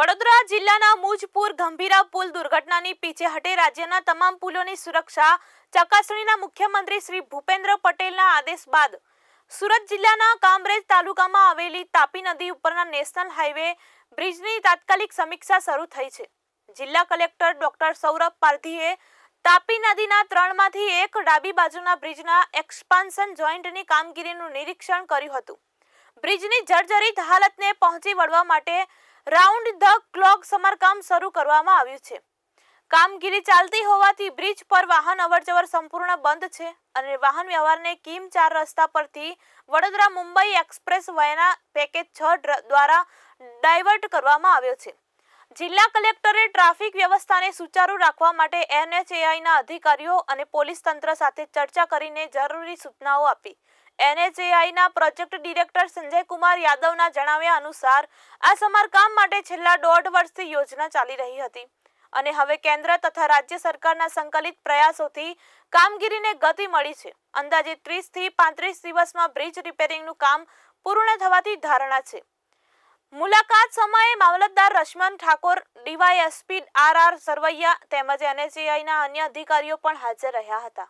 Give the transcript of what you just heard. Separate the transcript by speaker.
Speaker 1: વડોદરા જિલ્લાના મુજપુર ગંભીરા પુલ દુર્ઘટનાની પીછેહટે રાજ્યના તમામ પુલોની સુરક્ષા ચકાસણીના મુખ્યમંત્રી શ્રી ભૂપેન્દ્ર પટેલના આદેશ બાદ સુરત જિલ્લાના કામરેજ તાલુકામાં આવેલી તાપી નદી ઉપરના નેશનલ હાઈવે બ્રિજની તાત્કાલિક સમીક્ષા શરૂ થઈ છે. જિલ્લા કલેક્ટર ડોક્ટર સૌરભ પારધીએ તાપી નદીના ત્રણમાંથી એક ડાબી બાજુના બ્રિજના એક્સપાન્શન જોઈન્ટની કામગીરીનું નિરીક્ષણ કર્યું હતું. બ્રિજની જર્જરિત હાલતને પહોંચી વળવા માટે રાઉન્ડ ધ ક્લોક સમારકામ શરૂ કરવામાં આવ્યું છે. કામગીરી ચાલતી હોવાથી બ્રિજ પર વાહન અવરજવર સંપૂર્ણ બંધ છે અને વાહન વ્યવહારને કિમ ચાર રસ્તા પરથી વડોદરા મુંબઈ એક્સપ્રેસ વયના પેકેજ છ દ્વારા ડાયવર્ટ કરવામાં આવ્યો છે. જિલ્લા કલેક્ટરે ટ્રાફિક વ્યવસ્થાને સુચારુ રાખવા માટે એનએચએઆઈના અધિકારીઓ અને પોલીસ તંત્ર સાથે ચર્ચા કરીને જરૂરી સૂચનાઓ આપી. એનએચએઆઈના પ્રોજેક્ટ ડિરેક્ટર સંજય કુમાર યાદવના જણાવ્યા અનુસાર, આ સમારકામ માટે છેલ્લા દોઢ વર્ષથી યોજના ચાલી રહી હતી. અને હવે કેન્દ્ર તથા રાજ્ય સરકારના સંકલિત પ્રયાસોથી કામગીરીને ગતિ મળી છે. અંદાજે ત્રીસથી પાંત્રીસ દિવસમાં બ્રિજ રિપેરિંગનું કામ પૂર્ણ થવાથી ધારણા છે. મુલાકાત સમયે મામલતદાર Rashman Thakor, DYSP R R Sarvaiya તેમજ એનએચએઆઈના અન્ય અધિકારીઓ પણ હાજર રહ્યા હતા.